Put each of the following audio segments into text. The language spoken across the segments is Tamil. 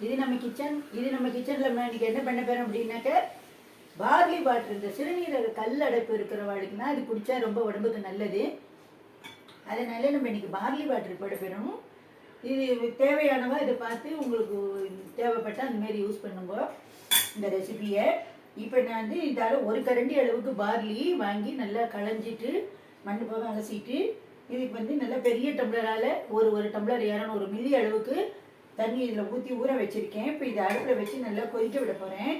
இது நம்ம கிச்சன் இது நம்ம கிச்சனில் இன்னைக்கு என்ன பண்ண போகிறோம் அப்படின்னாக்க பார்லி வாட்டர் இந்த சிறுநீரக கல் அடைப்பு இருக்கிறவாளுக்குன்னா அது குடிச்சா ரொம்ப உடம்புக்கு நல்லது. அதனால நம்ம இன்னைக்கு பார்லி வாட்டர் போட போயிடணும் இது தேவையானவா இதை பார்த்து உங்களுக்கு தேவைப்பட்டால் அந்த மாதிரி யூஸ் பண்ணுங்க இந்த ரெசிபியை இப்போ நான் வந்து இதால் ஒரு கரண்டி அளவுக்கு பார்லி வாங்கி நல்லா களைஞ்சிட்டு மண் போக அலசிட்டு இதுக்கு வந்து நல்லா பெரிய டம்ளரால் ஒரு ஒரு டம்ளர் இரநூறு மில்லி அளவுக்கு தண்ணி இதில் ஊற்றி ஊற வச்சுருக்கேன். இப்போ இதை அடுப்பில் வச்சு நல்லா கொதிக்க விட போகிறேன்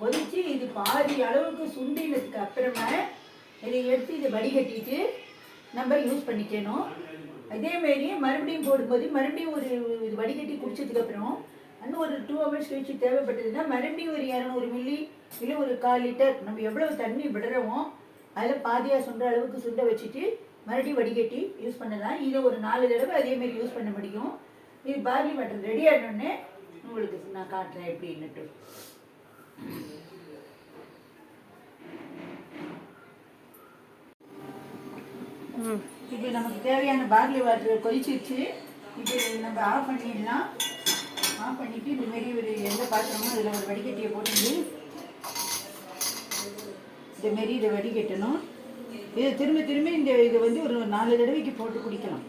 கொதித்து இது பாதி அளவுக்கு சுண்டினதுக்கு அப்புறமா இதை எடுத்து இதை வடிகட்டிட்டு நம்ம யூஸ் பண்ணிக்கணும். அதே மறுபடியும் போடும்போது மறுபடியும் ஒரு இது வடிகட்டி குடித்ததுக்கப்புறம் இன்னும் ஒரு டூ ஹவர்ஸ் கழிச்சு தேவைப்பட்டதுன்னா மறுபடியும் ஒரு இரநூறு மில்லி இல்லை ஒரு கால் லிட்டர் நம்ம எவ்வளோ தண்ணி விடுறோமோ அதில் பாதியாக சுண்ட அளவுக்கு சுண்ட வச்சுட்டு மறுபடியும் வடிகட்டி யூஸ் பண்ணலாம். இதை ஒரு நாலு தடவை அதேமாரி யூஸ் பண்ண முடியும். இது பார்லி வாட்டர் ரெடி ஆனோடனே உங்களுக்கு நான் காட்டுறேன் எப்படின்னுட்டு இப்போ நமக்கு தேவையான பார்லி வாட்டர் கொதிச்சிருச்சு. இப்போ இதை நம்ம ஆஃப் பண்ணிடலாம். ஆஃப் பண்ணிட்டு இந்த மாதிரி ஒரு எந்த பாத்திரமோ அதில் ஒரு வடிகட்டியை போட்டு இந்த மாரி இதை வடிகட்டணும். இதை திரும்ப திரும்ப இந்த இதை வந்து ஒரு நாலு தடவைக்கு போட்டு குடிக்கலாம்.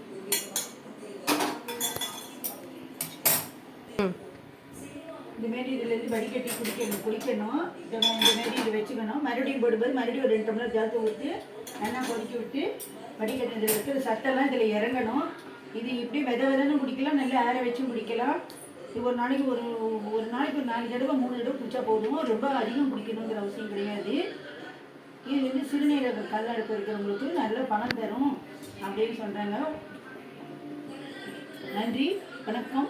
இந்த மாரி இதுலேருந்து வடிகட்டி குடிக்கணும் குளிக்கணும். இந்த மாரி இதை வச்சுக்கணும். மறுபடியும் போடும்போது மறுபடியும் ஒரு ரெண்டு டம்ளர் ஜலத்தை ஊற்றி நல்லா கொதிக்க விட்டு வடிகட்டினது இருக்கிற சட்டெல்லாம் இதில் இறங்கணும். இது இப்படி வித விதன்னு குடிக்கலாம் நல்லா ஆற வச்சும் குடிக்கலாம். இது ஒரு நாளைக்கு ஒரு ஒரு நாளைக்கு ஒரு நாலு தடவை மூணு தடவை குடிச்சா போதும். ரொம்ப அதிகம் குடிக்கணுங்கிற அவசியம் கிடையாது. இது வந்து சிறுநீரக கல்லடைப்பு இருக்கிறவங்களுக்கு நல்ல பணம் தரும் அப்படின்னு சொல்கிறாங்க நன்றி வணக்கம்.